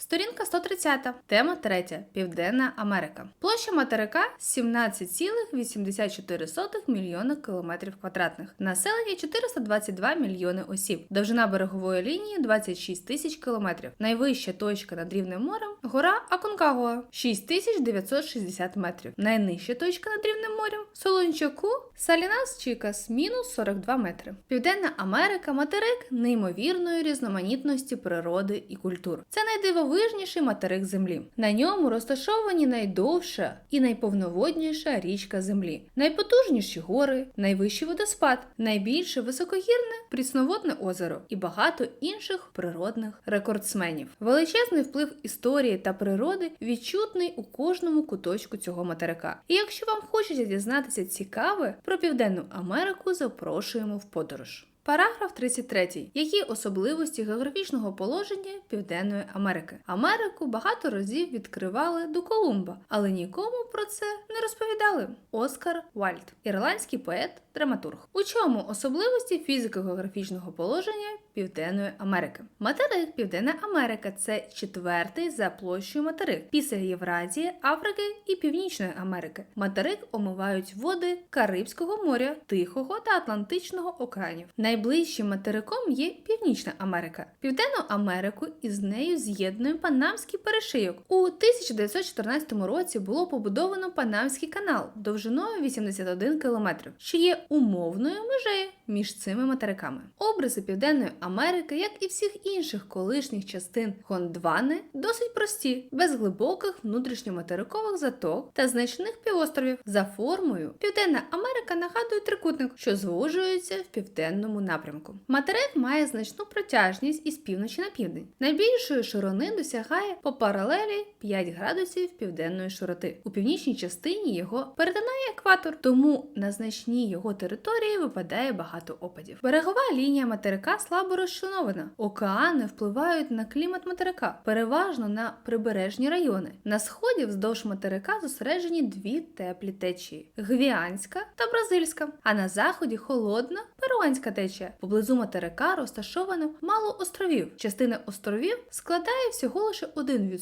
Сторінка 130. Тема 3. Південна Америка. Площа материка 17,84 мільйона кілометрів квадратних. Населення 422 мільйони осіб. Довжина берегової лінії 26 тисяч кілометрів. Найвища точка над рівнем морем гора Аконкагуа 6960 метрів. Найнижча точка над рівнем морем Солончаку Салінас Чікас мінус 42 метри. Південна Америка материк неймовірної різноманітності природи і культур. Це найдивовижніший материк Землі. На ньому розташовані найдовша і найповноводніша річка Землі, найпотужніші гори, найвищий водоспад, найбільше високогірне прісноводне озеро і багато інших природних рекордсменів. Величезний вплив історії та природи відчутний у кожному куточку цього материка. І якщо вам хочеться дізнатися цікаве про Південну Америку, запрошуємо в подорож. Параграф 33. Які особливості географічного положення Південної Америки? Америку багато разів відкривали до Колумба, але нікому про це не розповідали. Оскар Вальд, ірландський поет, драматург. У чому особливості фізико-географічного положення Південної Америки? Материк Південна Америка це четвертий за площею материк після Євразії, Африки і Північної Америки. Материк омивають води Карибського моря, Тихого та Атлантичного океанів. Найближчим материком є Північна Америка. Південну Америку із нею з'єднує Панамський перешийок. У 1914 році було побудовано Панамський канал довжиною 81 км, що є умовною межею між цими материками. Образи Південної Америки, як і всіх інших колишніх частин Гондвани, досить прості, без глибоких внутрішньоматерикових заток та значних півостровів. За формою Південна Америка нагадує трикутник, що звужується в південному напрямку. Материк має значну протяжність із півночі на південь. Найбільшої ширини досягає по паралелі 5 градусів південної широти. У північній частині його перетинає екватор, тому на значній його території випадає багато опадів. Берегова лінія материка слабо розчленована. Океани впливають на клімат материка, переважно на прибережні райони. На сході вздовж материка зосереджені дві теплі течії: гвіанська та бразильська, а на заході холодна перуанська течія. Поблизу материка розташовано мало островів. Частина островів складає всього лише 1%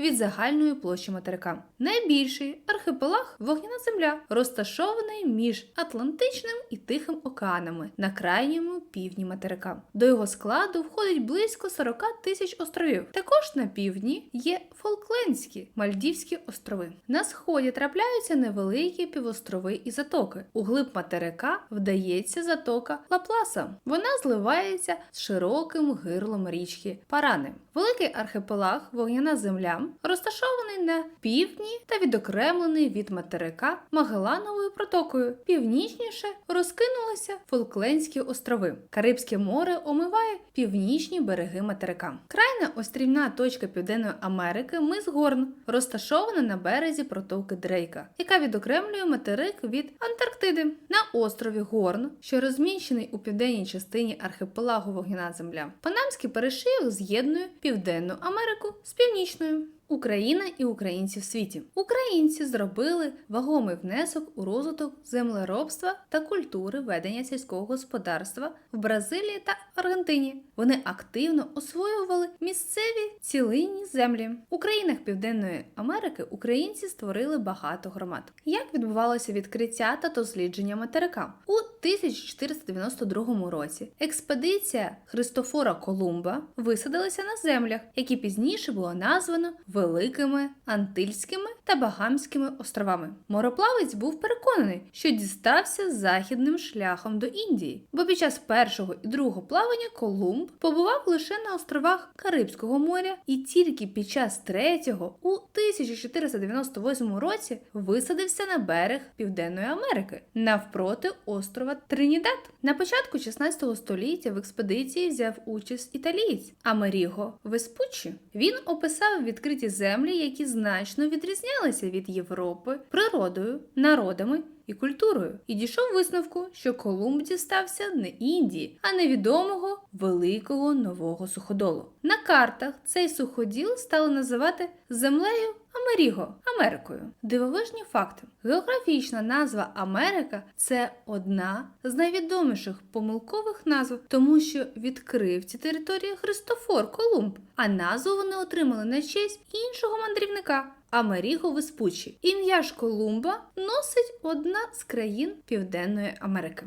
від загальної площі материка. Найбільший архипелаг вогняна земля, розташований між Атлантичним і Тихим океанами на крайньому півдні материка. До його складу входить близько 40 тисяч островів. Також на півдні є Фолклендські Мальдівські острови. На сході трапляються невеликі півострови і затоки. У глиб материка вдається затока Лапласа. Вона зливається з широким гирлом річки Парани. Великий архипелаг Вогняна земля розташований на півдні та відокремлений від материка Магелановою протокою. Північніше розкинулися Фолклендські острови. Карибське море омиває північні береги материка. Крайня острівна точка Південної Америки мис Горн, розташована на березі протоки Дрейка, яка відокремлює материк від Антарктиди. На острові Горн, що розміщений у південній частині архіпелагу Вогняна земля. Панамський перешийок з'єднує Південну Америку з північною. Україна і українці в світі. Українці зробили вагомий внесок у розвиток землеробства та культури ведення сільського господарства в Бразилії та Аргентині. Вони активно освоювали місцеві цілинні землі. У країнах Південної Америки українці створили багато громад. Як відбувалося відкриття та дослідження материка? У 1492 році. Експедиція Христофора Колумба висадилася на землях, які пізніше було названо Великими Антильськими та Багамськими островами. Мороплавець був переконаний, що дістався західним шляхом до Індії, бо під час першого і другого плавання Колумб побував лише на островах Карибського моря, і тільки під час третього у 1498 році висадився на берег Південної Америки навпроти острова Тринідад. На початку 16 століття в експедиції взяв участь італієць Амеріго Веспуччі. Він описав відкриті землі, які значно відрізнялися від Європи природою, народами і культурою, і дійшов висновку, що Колумб дістався не Індії, а невідомого великого нового суходолу. На картах цей суходіл стали називати землею Америго Америкою. Дивовижні факти. Географічна назва Америка це одна з найвідоміших помилкових назв, тому що відкрив ці території Христофор Колумб, а назву вони отримали на честь іншого мандрівника. Америго Веспуччі. Ім'я ж Колумба носить одна з країн Південної Америки.